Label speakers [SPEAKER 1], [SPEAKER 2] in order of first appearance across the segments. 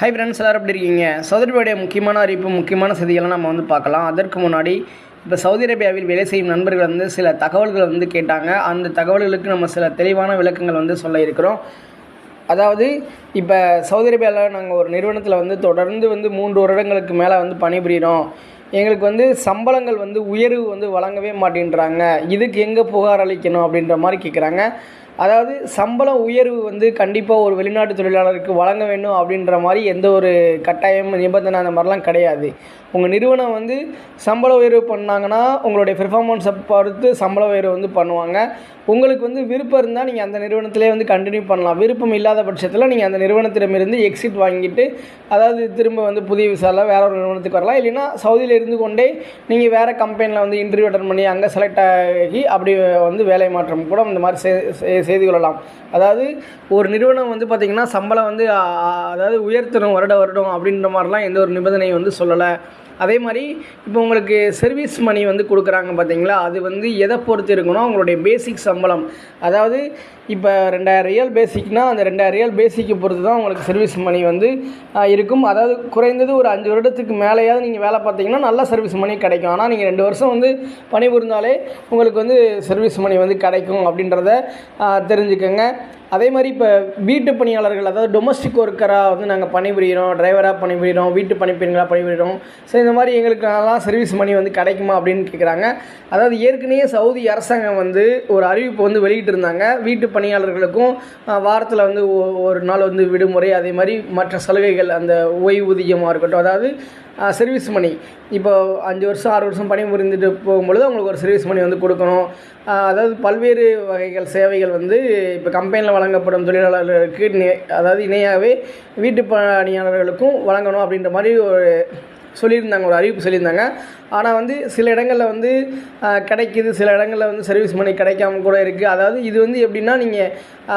[SPEAKER 1] Hi friends எல்லோரும் எப்படி இருக்கீங்க? சவுதி அரேபியாவுடைய முக்கியமான அறிவிப்பு முக்கியமான செய்திகளை நம்ம வந்து பார்க்கலாம். அதற்கு முன்னாடி இப்போ சவுதி அரேபியாவில் வேலை செய்யும் நண்பர்கள் வந்து சில தகவல்கள் வந்து கேட்டாங்க. அந்த தகவல்களுக்கு நம்ம சில தெளிவான விளக்கங்கள் வந்து சொல்ல இருக்கிறோம். அதாவது இப்போ சவுதி அரேபியாவில் நாங்கள் ஒரு நிறுவனத்தில் வந்து தொடர்ந்து வந்து மூன்று வருடங்களுக்கு மேலே வந்து பணிபுரிகிறோம் எங்களுக்கு வந்து சம்பளங்கள் வந்து உயர்வு வந்து வழங்கவே மாட்டேன்றாங்க. இதுக்கு எங்கே புகார் அளிக்கணும் அப்படின்ற மாதிரி கேட்குறாங்க அதாவது சம்பள உயர்வு வந்து கண்டிப்பாக ஒரு வெளிநாட்டு தொழிலாளருக்கு வழங்க வேண்டும் அப்படின்ற மாதிரி எந்த ஒரு கட்டாயம் நிபந்தனை அந்த மாதிரிலாம் கிடையாது. உங்கள் நிறுவனம் வந்து சம்பள உயர்வு பண்ணாங்கன்னா உங்களுடைய பெர்ஃபார்மன்ஸை பொறுத்து சம்பள உயர்வு வந்து பண்ணுவாங்க. உங்களுக்கு வந்து விருப்பம் இருந்தால் நீங்கள் அந்த நிறுவனத்திலே வந்து கண்டினியூ பண்ணலாம். விருப்பம் இல்லாத பட்சத்தில் நீங்கள் அந்த நிறுவனத்திடமிருந்து எக்ஸிட் வாங்கிட்டு அதாவது திரும்ப வந்து புதிய விசாவில் வேற ஒரு நிறுவனத்துக்கு வரலாம். இல்லைன்னா சவுதியில் இருந்து கொண்டே நீங்கள் வேறு கம்பெனியில் வந்து இன்டர்வியூ அட்டன் பண்ணி அங்கே செலக்ட் ஆகி அப்படி வந்து வேலை மாற்றம் கூட இந்த மாதிரி செ- செய்து கொள்ளலாம். அதாவது ஒரு நிறுவனம் வந்து பார்த்திங்கன்னா சம்பளம் வந்து அதாவது உயர்த்தணும் வருட வருடம் அப்படின்ற மாதிரிலாம் எந்த ஒரு நிபந்தனையும் வந்து சொல்லலை. அதே மாதிரி இப்போ உங்களுக்கு சர்வீஸ் மணி வந்து கொடுக்குறாங்க பார்த்தீங்களா? அது வந்து எதை பொறுத்து இருக்கணும் உங்களுடைய பேசிக் சம்பளம். அதாவது இப்போ ரெண்டாயிரம் ரியல் பேசிக்னால் அந்த ரெண்டாயிரம் ரியல் பேசிக்கை பொறுத்து தான் உங்களுக்கு சர்வீஸ் மணி வந்து இருக்கும். அதாவது குறைந்தது ஒரு அஞ்சு வருடத்துக்கு மேலேயாவது நீங்கள் வேலை பார்த்தீங்கன்னா நல்ல சர்வீஸ் மணி கிடைக்கும். ஆனால் நீங்கள் ரெண்டு வருஷம் வந்து பணிபுரிந்தாலே உங்களுக்கு வந்து சர்வீஸ் மணி வந்து கிடைக்கும் அப்படின்றத தெரிஞ்சுக்கோங்க. அதே மாதிரி இப்போ வீட்டு பணியாளர்கள் அதாவது டொமஸ்டிக் ஒர்க்கராக வந்து நாங்கள் பணிபுரிகிறோம் டிரைவராக பணிபுரிகிறோம் வீட்டு பணிப்பெண்களாக பணிபுரிகிறோம் ஸோ இந்த மாதிரி எங்களுக்கு நல்லா சர்வீஸ் மணி வந்து கிடைக்குமா அப்படின்னு கேட்குறாங்க அதாவது ஏற்கனவே சவுதி அரசாங்கம் வந்து ஒரு அறிவிப்பு வந்து வெளியிட்டிருந்தாங்க. வீட்டு பணியாளர்களுக்கும் வாரத்தில் வந்து ஒரு நாள் வந்து விடுமுறை அதே மாதிரி மற்ற சலுகைகள் அந்த ஓய்வூதியமாக இருக்கட்டும் அதாவது சர்வீஸ் மணி இப்போ அஞ்சு வருஷம் ஆறு வருஷம் பணி புரிந்துட்டு போகும்பொழுது அவங்களுக்கு ஒரு சர்வீஸ் மணி வந்து கொடுக்கணும். அதாவது பல்வேறு வகைகள் சேவைகள் வந்து இப்போ கம்பெனியில் வழங்கப்படும் தொழிலாளர்களுக்கு இணை- அதாவது இணையாகவே வீட்டு பணியாளர்களுக்கும் வழங்கணும் அப்படின்ற மாதிரி ஒரு சொல்லியிருந்தாங்க ஒரு அறிவிப்பு சொல்லியிருந்தாங்க. ஆனால் வந்து சில இடங்களில் வந்து கிடைக்கிது. சில இடங்களில் வந்து சர்வீஸ் மணி கிடைக்காம கூட இருக்குது அதாவது இது வந்து எப்படின்னா நீங்கள்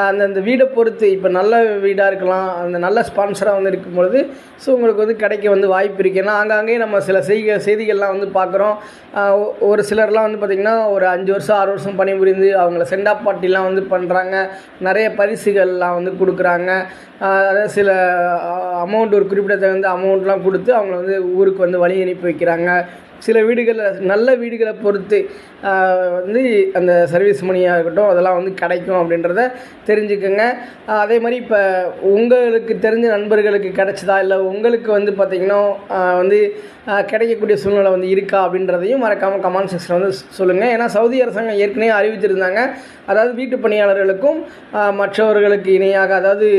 [SPEAKER 1] அந்தந்த வீடை பொறுத்து இப்போ நல்ல வீடாக இருக்கலாம். அந்த நல்ல ஸ்பான்சராக வந்து இருக்கும் பொழுது ஸோ உங்களுக்கு வந்து கிடைக்க வந்து வாய்ப்பு இருக்குது ஏன்னா ஆங்காங்கே நம்ம சில செய்க செய்திகள்லாம் வந்து பார்க்குறோம் ஒரு சிலர்லாம் வந்து பார்த்திங்கன்னா ஒரு அஞ்சு வருஷம் ஆறு வருஷம் பணிபுரிந்து அவங்கள சென்டாப் பார்ட்டிலாம் வந்து பண்ணுறாங்க நிறைய பரிசுகள்லாம் வந்து கொடுக்குறாங்க. அதாவது சில அமௌண்ட் ஒரு குறிப்பிட்ட தகுந்த அமௌண்ட்லாம் கொடுத்து அவங்கள வந்து ஊருக்கு வந்து வழி அனுப்பி வைக்கிறாங்க. சில வீடுகளில் நல்ல வீடுகளை பொறுத்து வந்து அந்த சர்வீஸ் மணியாக இருக்கட்டும் அதெல்லாம் வந்து கிடைக்கும் அப்படின்றத தெரிஞ்சுக்கோங்க. அதே மாதிரி இப்போ உங்களுக்கு தெரிஞ்ச நண்பர்களுக்கு கிடைச்சதா இல்லை உங்களுக்கு வந்து பார்த்திங்கன்னா வந்து கிடைக்கக்கூடிய சூழ்நிலை வந்து இருக்கா அப்படின்றதையும் மறக்காமல் கமெண்ட் செக்ஷனில் வந்து சொல்லுங்கள் ஏன்னா சவுதி அரசாங்கம் ஏற்கனவே அறிவித்திருந்தாங்க அதாவது வீட்டு பணியாளர்களுக்கும் மற்றவர்களுக்கு இணையாக அதாவது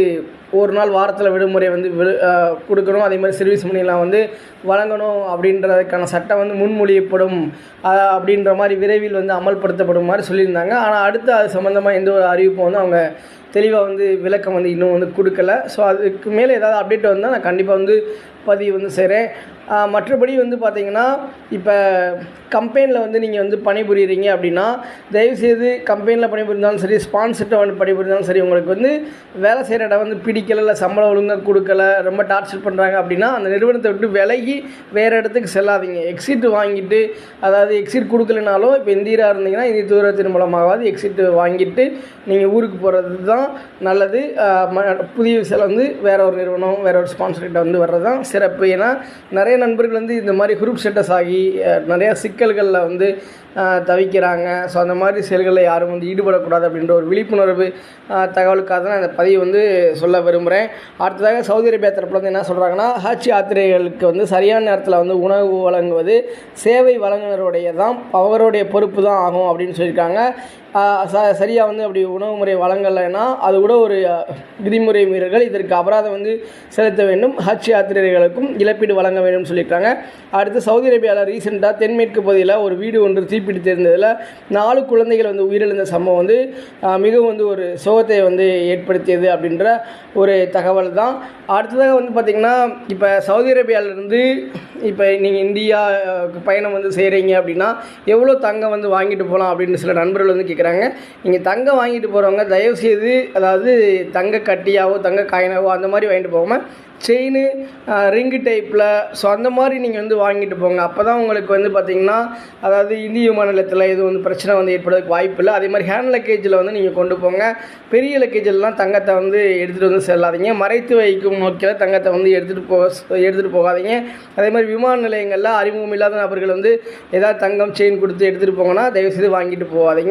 [SPEAKER 1] ஒரு நாள் வாரத்தில் விடுமுறை வந்து விடு- கொடுக்கணும். அதே மாதிரி சர்வீஸ் மணிலாம் வந்து வழங்கணும் அப்படின்றதுக்கான சட்டம் வந்து முன்மொழியப்படும் அப்படின்ற மாதிரி விரைவில் வந்து அமல்படுத்தப்படும் மாதிரி சொல்லியிருந்தாங்க. ஆனால் அடுத்து அது சம்மந்தமாக எந்த ஒரு அறிவிப்பும் வந்து அவங்க தெளிவாக வந்து விளக்கம் வந்து இன்னும் வந்து கொடுக்கல. ஸோ அதுக்கு மேலே ஏதாவது அப்டேட் வந்தால் நான் கண்டிப்பாக வந்து பதிவு வந்து செய்கிறேன் மற்றபடி வந்து பார்த்தீங்கன்னா இப்போ கம்பெனியில் வந்து நீங்கள் வந்து பணிபுரியுறீங்க அப்படின்னா தயவுசெய்து கம்பெனியில் பணிபுரிந்தாலும் சரி ஸ்பான்சர்ட்ட வந்து பணிபுரிந்தாலும் சரி உங்களுக்கு வந்து வேலை செய்கிற இடம் வந்து பிடிக்கல இல்லை சம்பளம் ஒழுங்காக கொடுக்கல ரொம்ப டார்ச்சர் பண்ணுறாங்க அப்படின்னா அந்த நிறுவனத்தை விட்டு விலகி வேறு இடத்துக்கு செல்லாதீங்க. எக்ஸிட் வாங்கிட்டு அதாவது எக்ஸிட் கொடுக்கலனாலும் இப்போ இந்தியராக இருந்தீங்கன்னா இந்திய தூரத்தின் மூலமாகவாது எக்ஸிட் வாங்கிட்டு நீங்கள் ஊருக்கு போகிறது தான் நல்லது. புதிய விசையில் வந்து வேற ஒரு நிறுவனம் வேற ஒரு ஸ்பான்சர்கிட்ட வந்து வர்றது தான் சிறப்பு. ஏன்னா நிறைய நண்பர்கள் வந்து இந்த மாதிரி குரூப் செட்டஸ் ஆகி நிறையா சிக்கல்களில் வந்து தவிக்கிறாங்க. ஸோ அந்த மாதிரி செயல்களில் யாரும் வந்து ஈடுபடக்கூடாது அப்படின்ற ஒரு விழிப்புணர்வு தகவலுக்காக தான் இந்த பதிவு வந்து சொல்ல விரும்புகிறேன் அடுத்ததாக சவுதி அரேபியா தரப்பில் வந்து என்ன சொல்கிறாங்கன்னா ஹஜ் யாத்திரைகளுக்கு வந்து சரியான நேரத்தில் வந்து உணவு வழங்குவது சேவை வழங்குனருடைய தான் அவருடைய பொறுப்பு தான் ஆகும் அப்படின்னு சொல்லியிருக்காங்க. ச சரியாக வந்து அப்படி உணவு முறை வழங்கலைன்னா அது கூட ஒரு விதிமுறை மீறல்கள் இதற்கு அபராதம் வந்து செலுத்த வேண்டும். ஹஜ் யாத்திரைகளுக்கும் இழப்பீடு வழங்க வேண்டும் சொல்லியிருக்காங்க. அடுத்து சவுதி அரேபியாவில் ரீசெண்டாக தென்மேற்கு பகுதியில் ஒரு வீடு ஒன்று பிடித்திருந்ததில் நாலு குழந்தைகள் வந்து உயிரிழந்த சம்பவம் வந்து மிகவும் வந்து ஒரு சோகத்தை வந்து ஏற்படுத்தியது அப்படின்ற ஒரு தகவல் தான். அடுத்ததாக வந்து பார்த்திங்கன்னா இப்போ சவுதி அரேபியாவிலேருந்து இப்போ நீங்கள் இந்தியா பயணம் வந்து செய்கிறீங்க அப்படின்னா எவ்வளோ தங்கம் வந்து வாங்கிட்டு போகலாம் அப்படின்னு சில நண்பர்கள் வந்து கேட்குறாங்க நீங்கள் தங்கம் வாங்கிட்டு போகிறவங்க தயவுசெய்து அதாவது தங்க கட்டியாவோ தங்க காயினாவோ அந்த மாதிரி வாங்கிட்டு போகாமல் செயின் ரிங்கு டைப்பில் ஸோ அந்த மாதிரி நீங்கள் வந்து வாங்கிட்டு போங்க. அப்போ தான் உங்களுக்கு வந்து பார்த்திங்கன்னா அதாவது இந்திய விமான எதுவும் வந்து பிரச்சனை வந்து ஏற்படுறதுக்கு வாய்ப்பு இல்லை. அதே மாதிரி ஹேண்ட் லக்கேஜில் வந்து நீங்கள் கொண்டு போங்க. பெரிய லக்கேஜிலலாம் தங்கத்தை வந்து எடுத்துகிட்டு வந்து செல்லாதீங்க. மறைத்து வைக்கும் நோக்கில் தங்கத்தை வந்து எடுத்துகிட்டு போக எடுத்துகிட்டு போகாதீங்க. அதே மாதிரி விமான நிலையங்களில் அறிமுகம் இல்லாத நபர்கள் வந்து ஏதாவது தங்கம் செயின் கொடுத்து எடுத்துகிட்டு போங்கன்னா தயவுசெய்து வாங்கிட்டு போகாதீங்க.